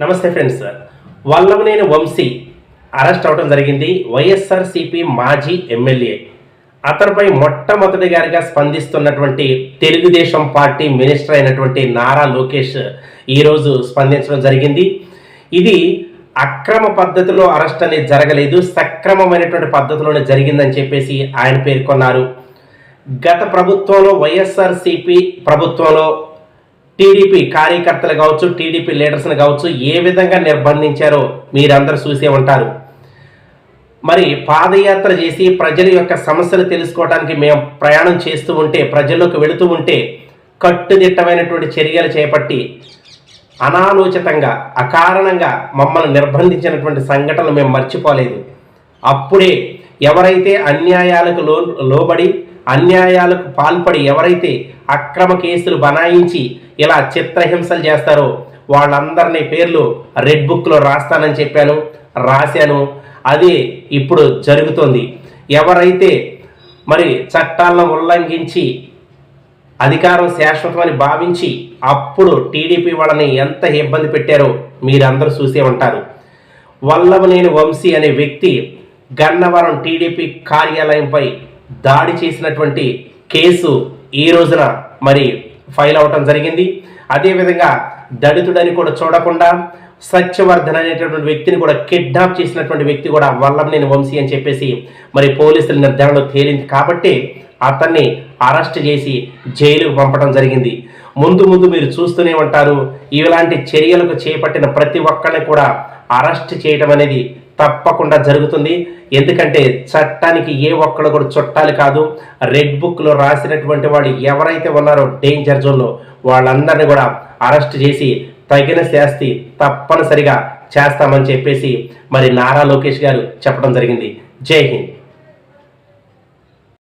నమస్తే friends. Vallabhaneni Vamsi arrest అవడం జరిగింది. వైఎస్ఆర్సిపి మాజీ ఎమ్మెల్యే. అతనిపై మొట్టమొదటిగారిగా స్పందిస్తున్నటువంటి తెలుగుదేశం పార్టీ మినిస్టర్ అయినటువంటి నారా లోకేష్ ఈరోజు స్పందించడం జరిగింది. ఇది అక్రమ పద్ధతిలో అరెస్ట్ అనేది జరగలేదు. సక్రమమైనటువంటి పద్ధతిలోనే జరిగిందని చెప్పేసి ఆయన పేర్కొన్నారు. గత ప్రభుత్వంలో వైఎస్ఆర్సిపి ప్రభుత్వంలో టీడీపీ కార్యకర్తలు కావచ్చు టీడీపీ లీడర్స్ని కావచ్చు ఏ విధంగా నిర్బంధించారో మీరందరూ చూసే ఉంటారు. మరి పాదయాత్ర చేసి ప్రజల యొక్క సమస్యలు తెలుసుకోవడానికి మేము ప్రయాణం చేస్తూ ఉంటే ప్రజల్లోకి వెళుతూ ఉంటే కట్టుదిట్టమైనటువంటి చర్యలు చేపట్టి అనాలోచితంగా అకారణంగా మమ్మల్ని నిర్బంధించినటువంటి సంఘటనలు మేము మర్చిపోలేదు. అప్పుడే ఎవరైతే అన్యాయాలకు లో లోబడి అన్యాయాలకు పాల్పడి ఎవరైతే అక్రమ కేసులు బనాయించి ఇలా చిత్రహింసలు చేస్తారో వాళ్ళందరినీ పేర్లు రెడ్ బుక్లో రాస్తానని చెప్పాను రాశాను. అది ఇప్పుడు జరుగుతోంది. ఎవరైతే మరి చట్టాలను ఉల్లంఘించి అధికారం శాశ్వతమని భావించి అప్పుడు టీడీపీ వాళ్ళని ఎంత ఇబ్బంది పెట్టారో మీరందరూ చూసే ఉంటారు. వల్లభనేని వంశీ అనే వ్యక్తి గన్నవరం టీడీపీ కార్యాలయంపై దాడి చేసినటువంటి కేసు ఈ రోజున మరి ఫైల్ అవటం జరిగింది. అదేవిధంగా దళితుడని కూడా చూడకుండా సత్యవర్ధన్ అనేటటువంటి వ్యక్తిని కూడా కిడ్నాప్ చేసినటువంటి వ్యక్తి కూడా వల్లభనేని వంశీ అని చెప్పేసి మరి పోలీసుల నిర్ధారణలో తేలింది. కాబట్టి అతన్ని అరెస్ట్ చేసి జైలుకు పంపడం జరిగింది. ముందు ముందు మీరు చూస్తూనే ఉంటారు. ఇలాంటి చర్యలకు చేపట్టిన ప్రతి ఒక్కరిని కూడా అరెస్ట్ చేయడం అనేది తప్పకుండా జరుగుతుంది. ఎందుకంటే చట్టానికి ఏ ఒక్కడు కూడా చుట్టాలు కాదు. రెడ్ బుక్లో రాసినటువంటి వాళ్ళు ఎవరైతే ఉన్నారో డేంజర్ జోన్లో వాళ్ళందరినీ కూడా అరెస్ట్ చేసి తగిన శాస్తి తప్పనిసరిగా చేస్తామని చెప్పేసి మరి నారా లోకేష్ గారు చెప్పడం జరిగింది. జై హింద్.